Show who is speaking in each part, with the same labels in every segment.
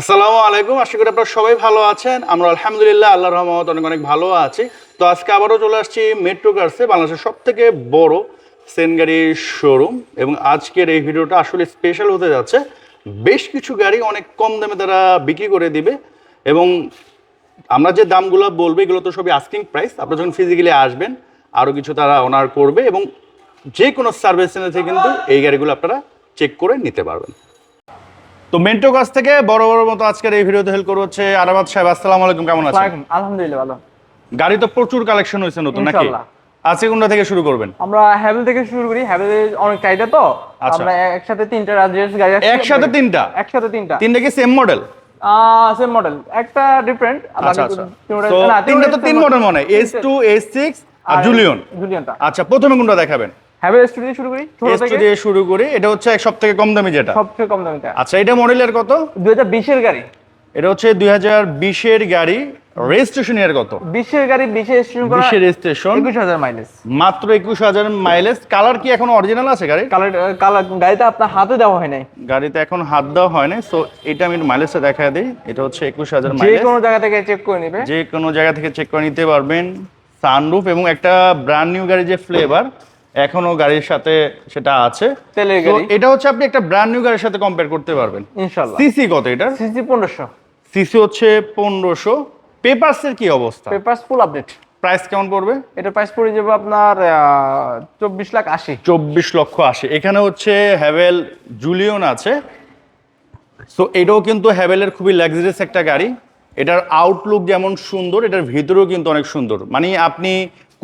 Speaker 1: আসসালামু আলাইকুম। আশা করি আপনারা সবাই ভালো আছেন। আমরা আলহামদুলিল্লাহ আল্লাহর রহমত অনেক অনেক ভালো আছি। তো আজকে আবারও চলে আসছি মেট্রো কার্সে বাংলাদেশের সব থেকে বড় সেন গাড়ির শোরুম এবং আজকের এই ভিডিওটা আসলে স্পেশাল হতে যাচ্ছে। বেশ কিছু গাড়ি অনেক কম দামে তারা বিক্রি করে দিবে এবং আমরা যে দামগুলো বলব, এগুলো তো সবই আস্কিং প্রাইস আপনারা যখন ফিজিক্যালি আসবেন, আরও কিছু তারা অনার করবে এবং যে কোনো সার্ভিস সেন্টার থেকে কিন্তু এই গাড়িগুলো আপনারা চেক করে নিতে পারবেন। তো মেন্টো কাছ থেকে বড় বড় মতো আজকের এই ভিডিওতে হেল্প করব হচ্ছে আরাবাদ সাহেব। আসসালামু আলাইকুম কেমন আছেন?
Speaker 2: আলহামদুলিল্লাহ ভালো।
Speaker 1: গাড়ি তো প্রচুর কালেকশন হয়েছে নতুন নাকি। আজকে কোনটা থেকে শুরু করবেন?
Speaker 2: আমরা হ্যাভেল থেকে শুরু করি। হ্যাভেল অনেক চাহিদা তো।
Speaker 1: আচ্ছা।
Speaker 2: আমরা একসাথে তিনটা রাজ্যের গাড়ি আছে
Speaker 1: একসাথে তিনটা?
Speaker 2: একসাথে তিনটা।
Speaker 1: তিনটা কি সেম মডেল
Speaker 2: সেম মডেল একটা ডিফারেন্ট
Speaker 1: আচ্ছা আচ্ছা। তিনটা তো তিন মডেল মনে এস টু এস সিক্স আর জুলিয়ন
Speaker 2: জুলিয়নটা
Speaker 1: আচ্ছা প্রথমে কোনটা দেখাবেন?
Speaker 2: হ্যাভেল স্টুডিও শুরু করি? ছোট থেকে?
Speaker 1: শুরু করি এটা হচ্ছে কম দামি যেটা।
Speaker 2: কম দামিটা
Speaker 1: আচ্ছা এটা মডেলের কত?
Speaker 2: গাড়ি।
Speaker 1: এটা হচ্ছে গাড়ি রেজিস্ট্রেশন এর কত?
Speaker 2: গাড়ি করা
Speaker 1: রেজিস্ট্রেশন
Speaker 2: মাইলেজ
Speaker 1: মাত্র একুশ হাজার মাইলেজ কালার কি এখন অরিজিনাল আছে গাড়ির?
Speaker 2: কালার কালার আপনার হাতে দেওয়া হয় নাই।
Speaker 1: গাড়িতে এখন হাত দেওয়া হয় না সো এটা আমি মাইলেজটা দেখা দিই। এটা হচ্ছে একুশ হাজার
Speaker 2: যে
Speaker 1: মাইলেজ
Speaker 2: কোনো জায়গা থেকে চেক করে নিবে।
Speaker 1: যে কোনো জায়গা থেকে চেক করে নিতে পারবেন। সানরুফ এবং একটা ব্র্যান্ড নিউ গাড়ি যে ফ্লেভার এখনও গাড়ির সাথে সেটা আছে।
Speaker 2: তেলের গাড়ি।
Speaker 1: এটা হচ্ছে আপনি একটা ব্র্যান্ড নিউ গাড়ির সাথে কম্পেয়ার করতে পারবেন।
Speaker 2: ইনশাল্লাহ।
Speaker 1: সিসি কত এটা
Speaker 2: সিসি পনেরোশো।
Speaker 1: সিসি হচ্ছে পনেরোশো। পেপারসের কি অবস্থা?
Speaker 2: পেপারস ফুল আপডেট
Speaker 1: প্রাইস কেমন পড়বে?
Speaker 2: এটা প্রাইস পড়ে যাবে আপনার চব্বিশ লাখ আশি।
Speaker 1: চব্বিশ লক্ষ আসে এখানে হচ্ছে হ্যাভেল জুলিয়ন আছে। সো এটাও কিন্তু হ্যাভেলের খুবই লাক্সারিয়াস একটা গাড়ি। এটার আউটলুক যেমন সুন্দর এটার ভিতরেও কিন্তু অনেক সুন্দর। মানে আপনি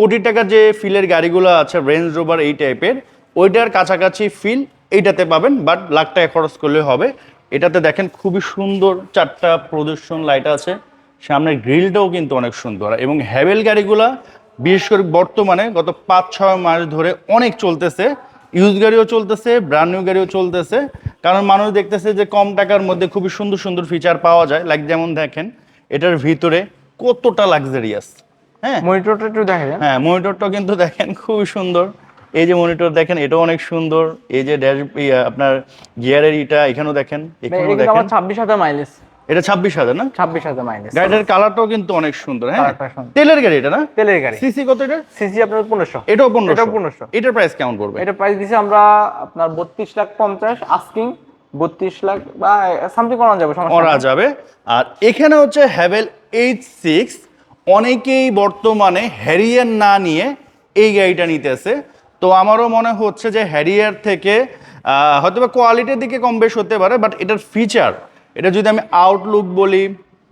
Speaker 1: কোটি টাকার যে ফিলের গাড়িগুলো আছে রেঞ্জ রোভার এই টাইপের ওইটার কাছাকাছি ফিল এইটাতে পাবেন বাট লাখ টাকা খরচ করলে হবে। এটাতে দেখেন খুবই সুন্দর চারটা প্রদর্শন লাইট আছে। সামনের গ্রিলটাও কিন্তু অনেক সুন্দর। এবং হ্যাভেল গাড়িগুলা, বিশেষ করে বর্তমানে গত পাঁচ ছয় মাস ধরে অনেক চলতেছে। ইউজ গাড়িও চলতেছে ব্র্যান্ড নিউ গাড়িও চলতেছে। কারণ মানুষ দেখতেছে যে কম টাকার মধ্যে খুবই সুন্দর সুন্দর ফিচার পাওয়া যায়। লাইক যেমন দেখেন, এটার ভিতরে কতটা লাক্সারিয়াস হ্যাঁ।
Speaker 2: মনিটরটা একটু দেখা
Speaker 1: হ্যাঁ মনিটরটাও কিন্তু দেখেন খুবই সুন্দর। এই যে মনিটর দেখেন এটাও অনেক সুন্দর। এই যে ড্যাশ আপনার গিয়ারের ইটা এখানেও দেখেন এখানেও দেখেন।
Speaker 2: আমার ছাব্বিশ হাজার মাইলেজ
Speaker 1: এটা ছাব্বিশ হাজার না?
Speaker 2: ছাব্বিশ হাজার মাইলেজ
Speaker 1: গাড়িটার কালারটাও কিন্তু অনেক সুন্দর হ্যাঁ। তেলের গাড়ি এটা না?
Speaker 2: তেলের গাড়ি।
Speaker 1: সিসি কত এটা?
Speaker 2: সিসি আপনার পনেরোশো।
Speaker 1: এটাও পনেরোশো।
Speaker 2: এটাও 1500
Speaker 1: এটার প্রাইস কেমন পড়বে?
Speaker 2: এটা প্রাইস দিছে আমরা আপনার বত্রিশ লাখ পঞ্চাশ আস্কিং বত্রিশ লাখ বা সামথিং করানো যাবে
Speaker 1: করা যাবে। আর এখানে হচ্ছে হ্যাভেল এইচ সিক্স অনেকেই বর্তমানে হ্যারিয়ার না নিয়ে এই গাড়িটা নিতেছে। তো আমারও মনে হচ্ছে যে হ্যারিয়ার থেকে হয়তো বা কোয়ালিটির দিকে কম বেশ হতে পারে বাট এটার ফিচার এটা যদি আমি আউটলুক বলি,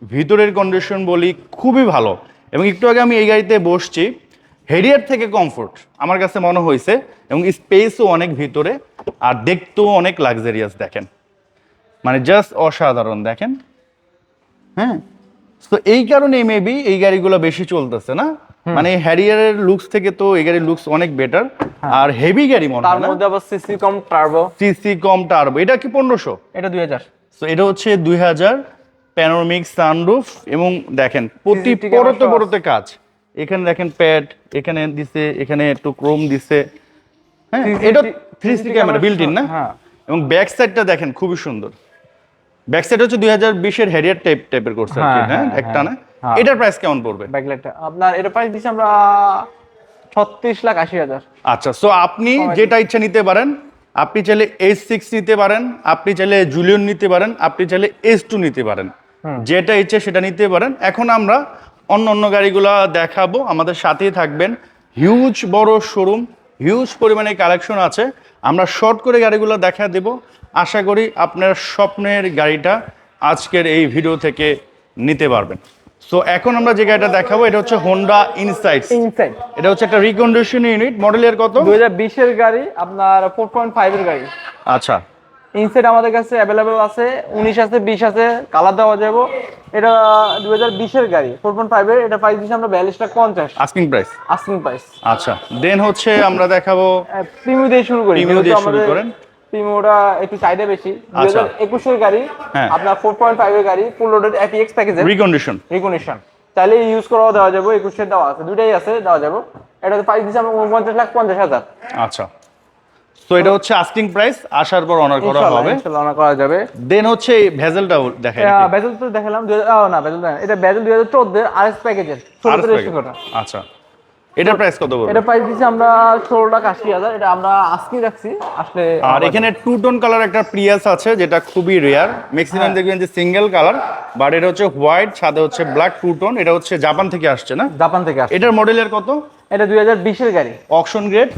Speaker 1: ভিতরের কন্ডিশন বলি, খুবই ভালো। এবং একটু আগে আমি এই গাড়িতে বসছি হেরিয়ার থেকে কমফোর্ট আমার কাছে মনে হয়েছে, এবং স্পেসও অনেক ভিতরে, আর দেখতেও অনেক লাক্সারিয়াস দেখেন। মানে জাস্ট অসাধারণ দেখেন। হ্যাঁ? তো এই কারণে মেবি এই গাড়িগুলো বেশি চলতেছে না? মানে হ্যারিয়ারের লুকস থেকে তো এই গাড়ির লুকস অনেক বেটার আর হেভি গাড়ি মনে
Speaker 2: তার
Speaker 1: হয় না?
Speaker 2: মধ্যে আবার সিসি কম টার্বো
Speaker 1: সিসি কম টার্বো এটা কি পনেরোশো?
Speaker 2: এটা দুই হাজার।
Speaker 1: তো এটা হচ্ছে দুই হাজার প্যানোরামিক সানরুফ এবং দেখেন প্রতি পরতে পরতে কাজ। এখানে দেখেন প্যাড এখানে দিছে এখানে একটু ক্রোম দিছে। হ্যাঁ এটা three C camera
Speaker 2: camera
Speaker 1: built in না?
Speaker 2: হ্যাঁ।
Speaker 1: এবং ব্যাক সাইডটা দেখেন খুবই সুন্দর। ব্যাক সাইড হচ্ছে দুই হাজার বিশের হ্যারিয়ার টাইপ টাইপের করছে আর কি
Speaker 2: হ্যাঁ,
Speaker 1: হ্যাঁ
Speaker 2: হ্যাঁ,
Speaker 1: একটা না?
Speaker 2: হ্যাঁ।
Speaker 1: এটার প্রাইস কেমন পড়বে?
Speaker 2: ব্যাকলাইটটা আপনার এটা প্রাইস দিছি আমরা ছত্রিশ লাখ আশি হাজার।
Speaker 1: আচ্ছা সো আপনি যেটা ইচ্ছা নিতে পারেন আপনি চাইলে এইচ সিক্স নিতে পারেন আপনি চাইলে জুলিয়ন নিতে পারেন আপনি চাইলে এস টু নিতে পারেন। যেটা ইচ্ছে সেটা নিতে পারেন। এখন আমরা অন্য অন্য গাড়িগুলো দেখাবো। আমাদের সাথেই থাকবেন। হিউজ বড় শোরুম হিউজ পরিমাণে কালেকশন আছে। আমরা শর্ট করে গাড়িগুলো দেখা দেব। আশা করি আপনার স্বপ্নের গাড়িটা আজকের এই ভিডিও থেকে নিতে পারবেন। সো এখন আমরা যে গাড়িটা দেখাবো এটা হচ্ছে হোন্ডা ইনসাইটস
Speaker 2: ইনসাইড
Speaker 1: এটা হচ্ছে একটা রিকন্ডিশন ইউনিট মডেল মডেলের কত?
Speaker 2: দুই হাজার বিশের গাড়ি আপনার ফোর পয়েন্ট ফাইভের গাড়ি।
Speaker 1: আচ্ছা।
Speaker 2: ইনসেট আমাদের কাছে অ্যাভেলেবেল আছে উনিশ আছে বিশ আছে কালার দেওয়া যাব। এটা দুই হাজার বিশের গাড়ি ফোর পয়েন্ট ফাইভের এটা প্রাইস দিচ্ছে আমরা বিয়াল্লিশ লাখ পঞ্চাশ।
Speaker 1: আস্কিং প্রাইস
Speaker 2: আস্কিং প্রাইস
Speaker 1: আচ্ছা। দেন হচ্ছে আমরা দেখাবো
Speaker 2: প্রিমিও দিয়ে শুরু করি
Speaker 1: Premium দিয়ে শুরু করেন।
Speaker 2: প্রিমিওটা একটু চাহিদা বেশি।
Speaker 1: আচ্ছা।
Speaker 2: একুশের গাড়ি
Speaker 1: হ্যাঁ।
Speaker 2: আপনার ফোর পয়েন্ট ফাইভের গাড়ি ফুল লোডেড এপিএক্স প্যাকেজের
Speaker 1: রিকন্ডিশন
Speaker 2: রিকন্ডিশন চাইলে ইউজ করাও দেওয়া যাবে একুশের দেওয়া আছে। দুটাই আছে দেওয়া যাবে। এটা প্রাইস দিচ্ছে আমরা উনপঞ্চাশ লাখ পঞ্চাশ হাজার।
Speaker 1: আচ্ছা। তো এটা হচ্ছে আস্কিং প্রাইস আসার পর অনার করা হবে।
Speaker 2: অনার করা যাবে।
Speaker 1: দেন হচ্ছে ভেজেলটা দেখেন
Speaker 2: বেজেল তো দেখালাম না বেজেল না এটা বেজেল দুই হাজার চোদ্দের আরএস প্যাকেজের ষোলোতে রেজিস্ট্রেশন করা
Speaker 1: আচ্ছা। এটার প্রাইস কত বলব?
Speaker 2: এটা প্রাইস দিছি আমরা ষোলো লাখ আশি হাজার। এটা আমরা আজকে রাখছি। আসলে
Speaker 1: আর এখানে টু টোন কালার একটা প্রিয়াস আছে যেটা খুবই রেয়ার ম্যাক্সিমাম। দেখবেন যে সিঙ্গেল কালার বাট এটা হচ্ছে হোয়াইট সাথে হচ্ছে ব্ল্যাক টু টোন এটা হচ্ছে জাপান থেকে আসছে না?
Speaker 2: জাপান থেকে আসে
Speaker 1: এটার মডেলের কত?
Speaker 2: এটা দুই হাজার বিশের গাড়ি।
Speaker 1: অকশন গ্রেড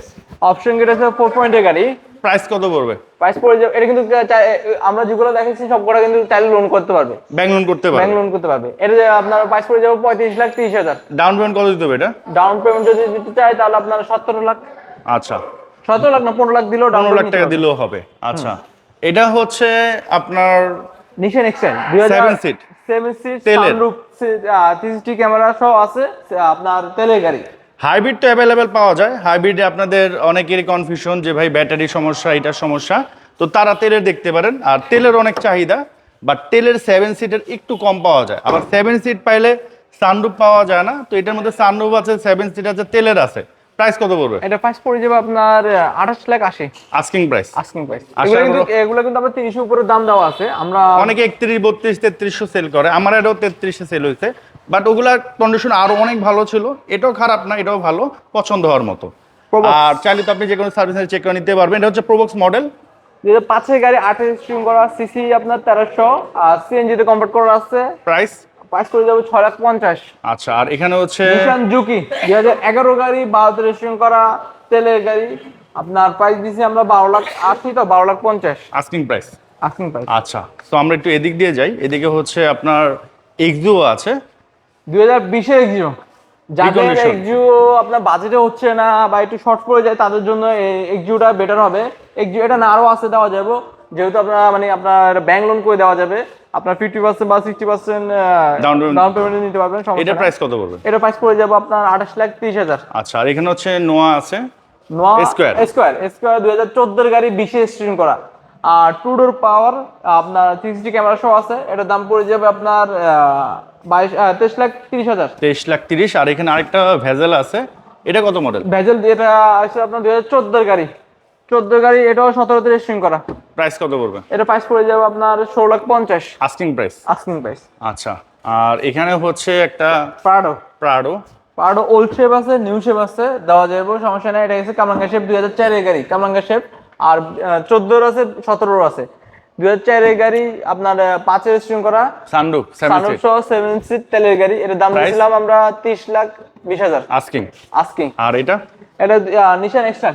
Speaker 2: অপশন গ্রেড আছে ফোর পয়েন্টের গাড়ি।
Speaker 1: প্রাইস কত পড়বে?
Speaker 2: প্রাইস পড়ে যাবে এটা কিন্তু আমরা যেগুলো দেখেছি সবকটা কিন্তু চাইলে লোন করতে পারবে।
Speaker 1: ব্যাংক লোন করতে পারবে।
Speaker 2: ব্যাংক লোন করতে পারবে। এটা আপনার প্রাইস পড়ে যাবে পঁয়ত্রিশ লাখ তিরিশ হাজার।
Speaker 1: ডাউন পেমেন্ট কত দিতে হবে এটা?
Speaker 2: ডাউন পেমেন্ট যদি দিতে চাই তাহলে আপনার সতেরো লাখ।
Speaker 1: আচ্ছা।
Speaker 2: সতেরো লাখ না পনেরো লাখ দিলেও ডাউন
Speaker 1: পনেরো লাখ টাকা দিলেও হবে। আচ্ছা। এটা হচ্ছে আপনার
Speaker 2: নিশান দুই
Speaker 1: Seven seat।
Speaker 2: Seven seat. Sunroof three camera সহ আছে আপনার তেলের গাড়ি।
Speaker 1: হাইব্রিড তো অ্যাভেলেবেল পাওয়া যায়। হাইব্রিডে আপনাদের অনেকেরই কনফিউশন যে ভাই ব্যাটারি সমস্যা এটার সমস্যা। তো তারা তেলের দেখতে পারেন। আর তেলের অনেক চাহিদা বাট তেলের সেভেন সিটের একটু কম পাওয়া যায়। আবার সেভেন সিট পাইলে সানরুফ পাওয়া যায় না। তো এটার মধ্যে সানরুফ আছে সেভেন সিট আছে তেলের আছে। প্রাইস কত পড়বে?
Speaker 2: এটা প্রাইস পড়ে যাবে আপনার আঠাশ লাখ আশি।
Speaker 1: আস্কিং প্রাইস
Speaker 2: আস্কিং প্রাইস এগুলো কিন্তু এগুলো কিন্তু আমরা তিরিশের উপরে দাম দেওয়া আছে। আমরা
Speaker 1: অনেকে একত্রিশ বত্রিশ তেত্রিশশো সেল করে। আমার এটাও তেত্রিশে সেল হয়েছে। বাট ওগুলার কন্ডিশন আরও অনেক ভালো ছিল। এটাও খারাপ না এটাও ভালো পছন্দ হওয়ার মতো। আর চাইলে তো আপনি যে কোনো সার্ভিস চেক করে নিতে পারবেন। এটা হচ্ছে প্রোবক্স মডেল
Speaker 2: হাজার পাঁচের গাড়ি আঠাশ স্ট্রিম করা সিসি আপনার তেরোশো আর সিএনজিতে কনভার্ট করা আছে।
Speaker 1: প্রাইস
Speaker 2: প্রাইস করে যাবে ছয় লাখ পঞ্চাশ।
Speaker 1: আচ্ছা আর এখানে হচ্ছে
Speaker 2: নিশান জুকি দুই হাজার এগারো গাড়ি বারোতে রেজিস্ট্রেশন করা তেলের গাড়ি। আপনার প্রাইস দিছি আমরা বারো লাখ আশি তো বারো লাখ পঞ্চাশ।
Speaker 1: আস্কিং প্রাইস
Speaker 2: আস্কিং প্রাইস
Speaker 1: আচ্ছা তো আমরা একটু এদিক দিয়ে যাই। এদিকে হচ্ছে আপনার এক্সিও আছে।
Speaker 2: দুই হাজার বিশের এক্সিও যাদের এক্সিও আপনার বাজেটে হচ্ছে না বা একটু শর্ট পড়ে যায় তাদের জন্য এক্সিওটা বেটার হবে। এক্সিও এটা না আরও আছে দেওয়া যাবে। যেহেতু আপনার মানে আপনার ব্যাংক লোন করে দেওয়া যাবে। আপনার ফিফটি পার্সেন্ট বা সিক্সটি পার্সেন্ট ডাউন পেমেন্ট নিতে পারবেন
Speaker 1: এটা প্রাইস কত পড়বে?
Speaker 2: এটা প্রাইস পড়ে যাবে আপনার আঠাশ লাখ তিরিশ হাজার।
Speaker 1: আচ্ছা আর এখানে হচ্ছে নোয়া আছে?
Speaker 2: নোয়া
Speaker 1: Esquire।
Speaker 2: স্কোয়ার স্কোয়ার দুই হাজার চোদ্দোর গাড়ি বিশে স্ট্রিম করা। আর টু ডোর পাওয়ার আপনার থ্রি সিক্সটি ক্যামেরা সহ আছে। এটার দাম পড়ে যাবে আপনার বাইশ তেইশ লাখ তিরিশ হাজার।
Speaker 1: তেইশ লাখ তিরিশ আর এখানে আরেকটা ভেজেল আছে। এটা কত মডেল
Speaker 2: ভেজেল এটা আছে আপনার দুই হাজার চোদ্দোর গাড়ি। চোদ্দোর গাড়ি এটাও সতেরোতে রেজিস্ট্রিং করা।
Speaker 1: প্রাইস কত পড়বে?
Speaker 2: এটা প্রাইস পড়ে যাবে আপনার ষোলো লাখ পঞ্চাশ।
Speaker 1: আস্কিং প্রাইস
Speaker 2: আস্কিং প্রাইস
Speaker 1: আচ্ছা আর এখানে হচ্ছে একটা
Speaker 2: Prado
Speaker 1: Prado
Speaker 2: Prado old shape আছে নিউ শেপ আছে দেওয়া যাবে সমস্যা নেই। এটা গেছে কামরাঙ্গা শেপ দুই হাজার চারের গাড়ি কামরাঙ্গা শেপ আর চোদ্দোর আছে সতেরোর আছে। দুই হাজার চারের গাড়ি আপনার আহ, পাঁচের করা।
Speaker 1: সানরুফ সেভেন
Speaker 2: সহ সেভেন সিট তেলের গাড়ি। এটার দাম দিয়েছিলাম আমরা তিরিশ লাখ বিশ হাজার।
Speaker 1: আস্কিং
Speaker 2: আস্কিং
Speaker 1: আর এটা?
Speaker 2: এটা নিশান এক্সটান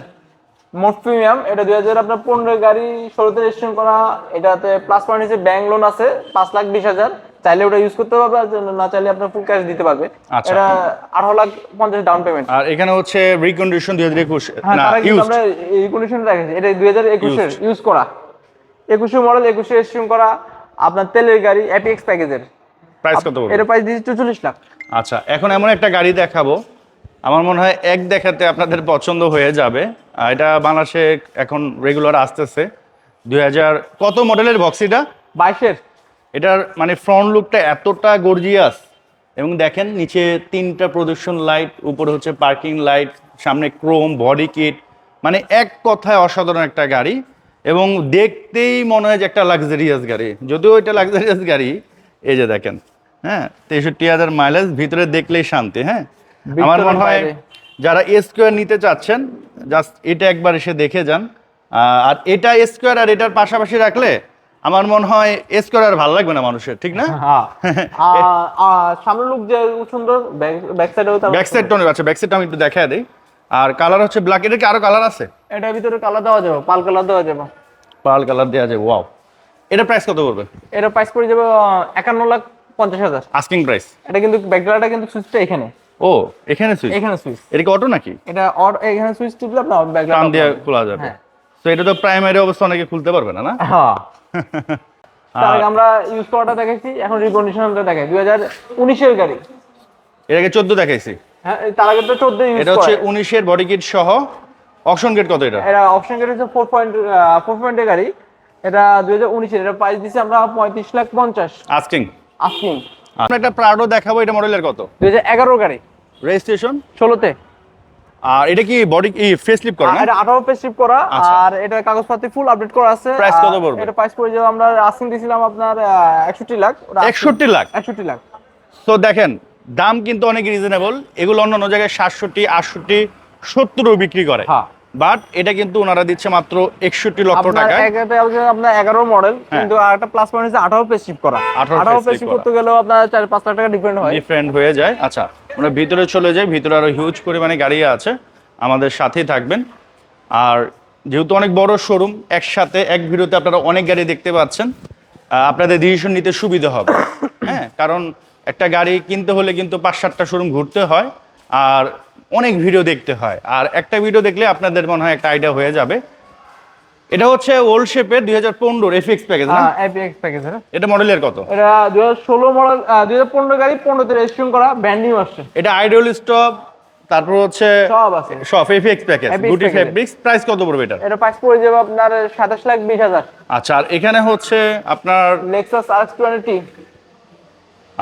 Speaker 2: মোট প্রিমিয়াম এটা দুই হাজার আপনার পনেরো গাড়ি ষোলোতে রেজিস্ট্রেশন করা। এটাতে প্লাস পয়েন্ট হিসেবে ব্যাংক লোন আছে পাঁচ লাখ বিশ হাজার। চাইলে ওটা ইউজ করতে পারবে আর না চাইলে আপনার ফুল ক্যাশ দিতে পারবে।
Speaker 1: আচ্ছা।
Speaker 2: এটা আঠারো লাখ পঞ্চাশ ডাউন পেমেন্ট
Speaker 1: আর এখানে হচ্ছে রিকন্ডিশন দুই হাজার একুশ।
Speaker 2: হ্যাঁ
Speaker 1: না
Speaker 2: তারা কিন্তু
Speaker 1: ইউজ
Speaker 2: আমরা এই কন্ডিশনে এটা দুই হাজার একুশের ইউজ করা। একুশের মডেল একুশে রেজিস্ট্রেশন করা আপনার তেলের গাড়ি অ্যাপিএক্স প্যাকেজের
Speaker 1: প্রাইস কত পড়বে
Speaker 2: এটা প্রাইস দিয়েছি চল্লিশ লাখ।
Speaker 1: আচ্ছা এখন এমন একটা গাড়ি দেখাবো। আমার মনে হয় এক দেখাতে আপনাদের পছন্দ হয়ে যাবে। এটা বাংলাদেশে এখন রেগুলার আসতেছে। দুই হাজার কত মডেলের বক্স এটা?
Speaker 2: বাইশের।
Speaker 1: এটার মানে ফ্রন্ট লুকটা এতটা গর্জিয়াস এবং দেখেন নিচে তিনটা প্রদর্শন লাইট উপরে হচ্ছে পার্কিং লাইট সামনে ক্রোম বডি কিট মানে এক কথায় অসাধারণ একটা গাড়ি। এবং দেখতেই মনে হয় যে একটা লাক্সারিয়াস গাড়ি। যদিও এটা লাক্সারিয়াস গাড়ি এই যে দেখেন হ্যাঁ তেষট্টি হাজার মাইলেজ ভিতরে দেখলেই শান্তি হ্যাঁ। আমার মনে হয়। যারা স্কোয়ার নিতে চাচ্ছেন জাস্ট এটা একবার এসে দেখে যান। আর এটা স্কোয়ার আর এটার পাশাপাশি রাখলে আমার মনে হয় স্কোয়ার আর ভালো লাগবে না মানুষের ঠিক না?
Speaker 2: হ্যাঁ। আর লুক যে সুন্দর ব্যাক সাইডেও
Speaker 1: ব্যাক আছে ব্যাক সাইডটা আমি একটু দেখায় দিই। আর কালার হচ্ছে ব্ল্যাক এটার কি আরও কালার আছে?
Speaker 2: এটার ভিতরে কালার দেওয়া যাবে পাল কালার দেওয়া যাবে।
Speaker 1: পাল কালার দেওয়া যাবে ওয়াও এটা প্রাইস কত পড়বে?
Speaker 2: এটা প্রাইস পড়ে যাবে একান্ন লাখ পঞ্চাশ হাজার।
Speaker 1: আস্কিং প্রাইস
Speaker 2: এটা কিন্তু ব্যাকগ্রাউন্ডটা কিন্তু সুইচটা এখানে।
Speaker 1: ও এখানে সুইচ
Speaker 2: এখানে সুইচ
Speaker 1: এটা কি অটো নাকি?
Speaker 2: এটা এখানে সুইচ টিপলে আপনার ব্যাকগ্রাউন্ড
Speaker 1: দিয়ে খোলা যাবে।
Speaker 2: হ্যাঁ।
Speaker 1: তো এটা তো প্রাইমারি অবস্থা অনেকে খুলতে পারবে না না?
Speaker 2: হ্যাঁ। তার আমরা ইউজ করাটা দেখেছি এখন রিকন্ডিশনটা দেখাই। দুই হাজার উনিশের গাড়ি।
Speaker 1: এটাকে চোদ্দ দেখাইছি।
Speaker 2: হ্যাঁ তার আগে তো চোদ্দ ইউজ
Speaker 1: এটা হচ্ছে উনিশের বডি কিট সহ। অপশন গেট কত এটা?
Speaker 2: এটা অপশন গেট হচ্ছে ফোর পয়েন্ট ফোর পয়েন্টের গাড়ি। এটা দুই হাজার উনিশের এটা প্রাইস দিচ্ছি আমরা পঁয়ত্রিশ লাখ পঞ্চাশ।
Speaker 1: আস্কিং
Speaker 2: আস্কিং
Speaker 1: আমরা একটা প্রাডো দেখাবো এটা মডেলের কত?
Speaker 2: দুই হাজার এগারোর গাড়ি।
Speaker 1: রেজিস্ট্রেশন
Speaker 2: ষোলোতে।
Speaker 1: আর এটা কি বডি এই ফেস লিপ করে না?
Speaker 2: এটা আঠারো পেজ শিপ করা
Speaker 1: আচ্ছা।
Speaker 2: আর এটা কাগজপাতি ফুল আপডেট করা আছে।
Speaker 1: Price কত পড়বে?
Speaker 2: এটা প্রাইস পড়ে যাবে আমরা আসিং দিছিলাম আপনার একষট্টি লাখ।
Speaker 1: একষট্টি লাখ?
Speaker 2: একষট্টি লাখ।
Speaker 1: তো দেখেন দাম কিন্তু অনেক রিজনেবল এগুলো অন্য অন্য জায়গায় সাতষট্টি আটষট্টি সত্তরও বিক্রি করে।
Speaker 2: হ্যাঁ।
Speaker 1: বাট এটা কিন্তু ওনারা দিচ্ছে মাত্র একষট্টি লক্ষ
Speaker 2: হচ্ছে আপনার এগারো মডেল কিন্তু আর একটা প্লাস পয়েন্ট হচ্ছে আঠারো পেজ শিপ করা।
Speaker 1: 18
Speaker 2: আঠারো পেজ শিপ করতে গেলেও আপনার চার পাঁচ লাখ টাকা ডিপেন্ড হয়।
Speaker 1: ডিফারেন্ট হয়ে যায়। আচ্ছা আমরা ভিতরে চলে যাই। ভিতরে আরও হিউজ পরিমাণে গাড়ি আছে। আমাদের সাথেই থাকবেন। আর যেহেতু অনেক বড় শোরুম একসাথে এক ভিডিওতে আপনারা অনেক গাড়ি দেখতে পাচ্ছেন। আপনাদের ডিসিশন নিতে সুবিধা হবে। হ্যাঁ কারণ একটা গাড়ি কিনতে হলে কিন্তু পাঁচ সাতটা শোরুম ঘুরতে হয় আর অনেক ভিডিও দেখতে হয়। আর একটা ভিডিও দেখলে আপনাদের মনে হয় একটা আইডিয়া হয়ে যাবে। এটা হচ্ছে ওল্ড শেপের দুই হাজার পনেরোর এফএক্স প্যাকেজ না?
Speaker 2: এপিএক্স প্যাকেজ
Speaker 1: এটা মডেলের কত?
Speaker 2: এটা দুই হাজার ষোলো মডেল দুই হাজার পনেরো গাড়ি পনেরোতে রেজিস্ট্রেশন করা ব্র্যান্ড নিউ আসছে।
Speaker 1: এটা আইডল স্টপ তারপর হচ্ছে
Speaker 2: সব আছে।
Speaker 1: সব এফএক্স প্যাকেজ গুটি ফেব্রিক্স প্রাইস কত পড়বে এটা
Speaker 2: এটা প্রাইস পড়ে যাবে আপনার সাতাশ লাখ বিশ হাজার।
Speaker 1: আচ্ছা আর এখানে হচ্ছে আপনার
Speaker 2: লেক্সাস আর্স টোয়েন্টি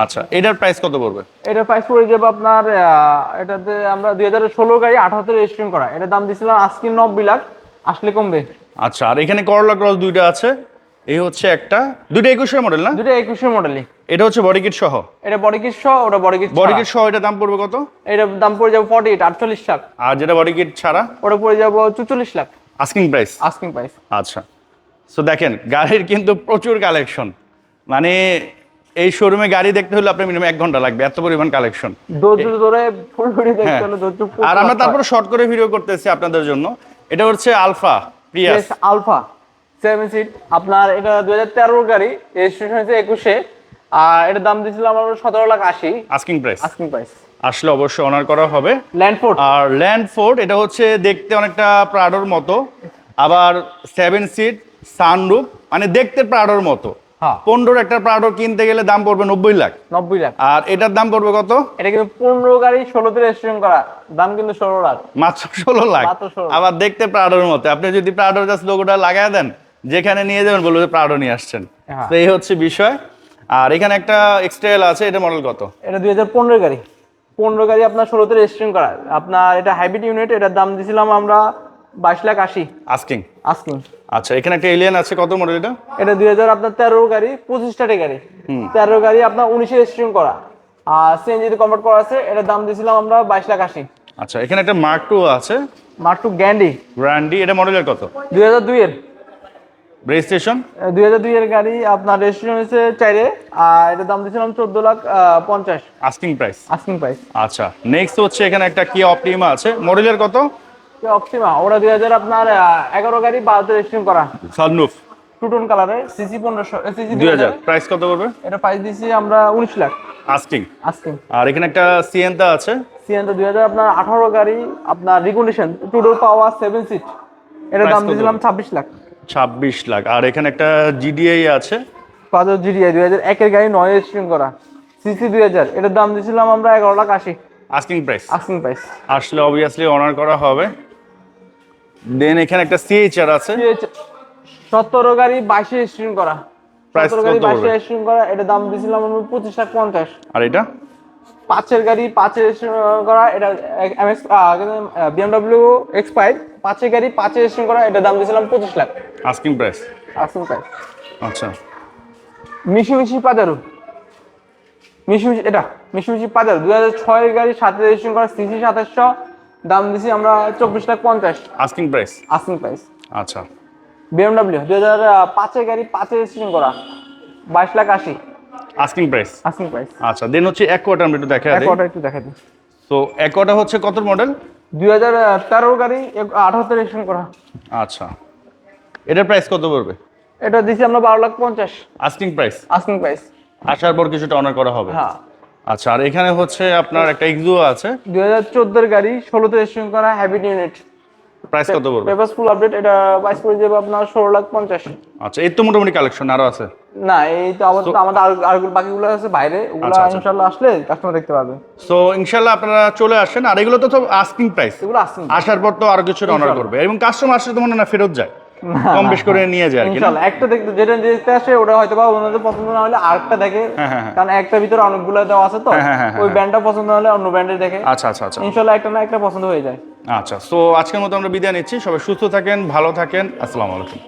Speaker 1: আচ্ছা এটার প্রাইস কত পড়বে?
Speaker 2: এটা প্রাইস পড়ে যাবে আপনার এটাতে আমরা দুই হাজার ষোলো গাড়ি আঠারোতে রেজিস্ট্রেশন করা। এটা দাম দিছিলাম আজকে নব্বই লাখ আসলে কমবে।
Speaker 1: আচ্ছা আর এখানে করলা ক্রস দুইটা আছে। এই হচ্ছে একটা। দুইটা একুশের মডেল না?
Speaker 2: দুটো একুশের মডেলই
Speaker 1: এটা হচ্ছে বডি কিট সহ?
Speaker 2: এটা বডি কিট সহ ওটা বডি কিট
Speaker 1: বডি কিট সহ এটা দাম পড়বে কত?
Speaker 2: এটার দাম পড়ে যাবে ফর্টি এইট আটচল্লিশ লাখ।
Speaker 1: আর যেটা বডি কিট ছাড়া?
Speaker 2: ওটা পড়ে যাব চুচল্লিশ lakh.
Speaker 1: Asking price
Speaker 2: asking price
Speaker 1: আচ্ছা। সো দেখেন গাড়ির কিন্তু প্রচুর কালেকশন মানে এই শোরুমে গাড়ি দেখতে হলে আপনার মিনিমাম এক ঘণ্টা লাগবে এত পরিমাণ কালেকশন হ্যাঁ। আর আমরা তারপর শর্ট করে ভিডিও করতেছি আপনাদের জন্য। এটা হচ্ছে Alpha Prius
Speaker 2: Alpha seven seat আপনার এটা দুই হাজার তেরোর গাড়ি রেজিস্ট্রেশন হয়েছে একুশে। আর এটার দাম দিয়েছিলাম আমরা সতেরো লাখ আশি।
Speaker 1: আস্কিং প্রাইস
Speaker 2: আস্কিং প্রাইস
Speaker 1: আসলে অবশ্যই অনার করা হবে।
Speaker 2: ল্যান্ডফোর্ড
Speaker 1: আর ল্যান্ড ফোর্ড এটা হচ্ছে দেখতে অনেকটা প্রাডোর মতো। আবার সেভেন সিট সানরুফ মানে দেখতে প্রাডোর মতো। পনেরোর একটা প্রাডো কিনতে গেলে দাম পড়বে নব্বই লাখ।
Speaker 2: নব্বই লাখ।
Speaker 1: আর এটার দাম পড়বে কত?
Speaker 2: এটা কিন্তু পনেরো গাড়ি ষোলোতে রেজিস্ট্রেশন করা। দাম কিন্তু ষোলো লাখ।
Speaker 1: মাত্র ষোলো লাখ। আবার দেখতে প্রাডোর মতো। আপনি যদি প্রাডোর জাস্ট লোগোটা লাগায় দেন যেখানে নিয়ে যাবেন বলব যে প্রাডো নিয়ে আসছেন।
Speaker 2: হ্যাঁ।
Speaker 1: তো এই হচ্ছে বিষয়। আর এখানে একটা এক্সটেল আছে এটা মডেল কত?
Speaker 2: এটা দুই হাজার পনেরো গাড়ি। পনেরো গাড়ি আপনার ষোলোতে রেজিস্ট্রেশন করা। আপনার এটা হাইব্রিড ইউনিট এটার দাম দিয়েছিলাম আমরা বাইশ লাখ আশি।
Speaker 1: আস্কিং
Speaker 2: আস্কিং
Speaker 1: আচ্ছা এখানে একটা এলিয়ান আছে কত মডেল এটা?
Speaker 2: এটা দুই হাজার আপনার তেরো গাড়ি পঁচিশ স্টার্টের গাড়ি। তেরো গাড়ি আপনার উনিশে রেজিস্ট্রেশন করা। আর সিএনজিতে কনভার্ট করা আছে এটার দাম দিয়েছিলাম আমরা বাইশ লাখ আশি।
Speaker 1: আচ্ছা এখানে একটা মার্ক টু আছে।
Speaker 2: মার্ক টু গ্যান্ডি
Speaker 1: গ্র্যান্ডি এটা মডেলের কত?
Speaker 2: দুই হাজার দুইয়ের
Speaker 1: রেজিস্ট্রেশন
Speaker 2: দুই হাজার দুইয়ের গাড়ি আপনার রেজিস্ট্রেশন হয়েছে চাইরে আর এটার দাম দিয়েছিলাম চোদ্দ লাখ পঞ্চাশ।
Speaker 1: আস্কিং প্রাইস
Speaker 2: আস্কিং প্রাইস
Speaker 1: আচ্ছা নেক্সট হচ্ছে এখানে একটা কি অপটিমা আছে। মডেলের কত?
Speaker 2: অক্সিমা। ওরা দুই হাজার আপনার এগারো গাড়ি বারোতে রেজিস্ট্রেশন করা।
Speaker 1: সানরুফ।
Speaker 2: টু টোন কালারে সিসি পনেরোশো সিসি
Speaker 1: দুই হাজার। প্রাইস কত পড়বে?
Speaker 2: এটা প্রাইস দিয়েছি আমরা উনিশ লাখ।
Speaker 1: আস্কিং
Speaker 2: আস্কিং
Speaker 1: আর এখানে একটা সিএনটা আছে।
Speaker 2: সিএনটা দুই হাজার আপনার আঠারো গাড়ি আপনার recondition two door power seven seat এটার দাম? দিয়েছিলাম ছাব্বিশ লাখ।
Speaker 1: ছাব্বিশ লাখ। আর এখানে একটা জিডিআই আছে।
Speaker 2: পাঁচ জিডিআই দুই হাজার একের গাড়ি নয় রেজিস্ট্রেশন করা। সিসি দুই হাজার এটার দাম দিয়েছিলাম আমরা এগারো লাখ আশি।
Speaker 1: আস্কিং প্রাইস
Speaker 2: আস্কিং প্রাইস
Speaker 1: আসলে অবভিয়াসলি অনার করা হবে। দেন এখানে একটা সিএইচআর আছে।
Speaker 2: সতেরো গাড়ি বাইশে রেজিস্ট্রেশন করা।
Speaker 1: Price
Speaker 2: সতেরো গাড়ি
Speaker 1: কত
Speaker 2: বাইশে
Speaker 1: পড়বে?
Speaker 2: রেজিস্ট্রেশন করা এটার দাম পঁচিশ লাখ পঞ্চাশ।
Speaker 1: আর এটা?
Speaker 2: পাঁচের গাড়ি পাঁচে রেজিস্ট্রেশন করা এটা এমএক্স বিএমডব্লিউ এক্স ফাইভ পাঁচের গাড়ি পাঁচে রেজিস্ট্রেশন করা এটার দাম দিয়েছিলাম পঁচিশ lakh.
Speaker 1: Asking price
Speaker 2: asking price
Speaker 1: আচ্ছা।
Speaker 2: মিশি মিশি পাজারু। মিশি মিশি এটা মিশি মিশি পাজারু। দুই হাজার ছয়ের গাড়ি সাথে রেজিস্ট্রেশন করা সিসি সাতাশশো। দাম দিছি আমরা চব্বিশ লাখ পঞ্চাশ।
Speaker 1: আস্কিং প্রাইস
Speaker 2: আস্কিং প্রাইস
Speaker 1: আচ্ছা।
Speaker 2: বিএমডব্লিউ দুই হাজার পাঁচের গাড়ি পাঁচে রেজিস্ট্রেশন করা। বাইশ লাখ আশি।
Speaker 1: আস্কিং প্রাইস
Speaker 2: আস্কিং প্রাইস
Speaker 1: আচ্ছা দেন হচ্ছে অ্যাকোয়াটা আমি একটু দেখা
Speaker 2: এক একটু দেখা দিই।
Speaker 1: তো অ্যাকোয়াটা হচ্ছে কত মডেল
Speaker 2: দুই হাজার তেরোর গাড়ি আঠারোতে রেজিস্ট্রেশন করা।
Speaker 1: আচ্ছা। এটার প্রাইস কত পড়বে?
Speaker 2: এটা দিছি আমরা বারো লাখ পঞ্চাশ।
Speaker 1: আস্কিং প্রাইস
Speaker 2: আস্কিং প্রাইস
Speaker 1: আসার পর কিছুটা অনার করা হবে।
Speaker 2: হ্যাঁ।
Speaker 1: আচ্ছা আর এখানে হচ্ছে আপনার একটা এক্সুও আছে।
Speaker 2: দুই হাজার চোদ্দোর গাড়ি ষোলোতে রেজিস্ট্রেশন করা হ্যাবিট ইউনিট
Speaker 1: প্রাইস কত পড়বে?
Speaker 2: পেপার ফুল আপডেট এটা প্রাইস পড়ে যাবে আপনার ষোলো লাখ পঞ্চাশ।
Speaker 1: আচ্ছা এই তো মোটামুটি কালেকশন আরও আছে।
Speaker 2: না এই তো আমাদের আমাদের আর- বাকিগুলো আছে বাইরে ওগুলো
Speaker 1: আচ্ছা, আচ্ছা।
Speaker 2: ইনশাল্লাহ আসলে কাস্টমার দেখতে পাবে।
Speaker 1: সো ইনশাল্লাহ আপনারা চলে আসেন আর এগুলো তো সব আস্কিং প্রাইস
Speaker 2: এগুলো আসছে
Speaker 1: আসার পর তো আরও কিছু অনার করবে। এবং কাস্টমার আসলে তো মনে না ফেরত যায়। কম বেশ করে নিয়ে যায় না?
Speaker 2: একটা দেখতে যেটা দেখতে আসে ওটা হয়তো বা ওনাদের পছন্দ না হলে আরেকটা দেখে।
Speaker 1: হ্যাঁ, হ্যাঁ, হ্যাঁ।
Speaker 2: কারণ একটা ভিতরে অনেকগুলো দেওয়া আছে তো। ওই। ব্যান্ডটা পছন্দ না হলে অন্য ব্যান্ডের দেখে।
Speaker 1: আচ্ছা আচ্ছা আচ্ছা।
Speaker 2: ইনশাল্লাহ একটা না একটা পছন্দ হয়ে যায়।
Speaker 1: আচ্ছা সো আজকের মতো আমরা বিদায় নিচ্ছি। সবাই সুস্থ থাকেন ভালো থাকেন। আসসালামু আলাইকুম।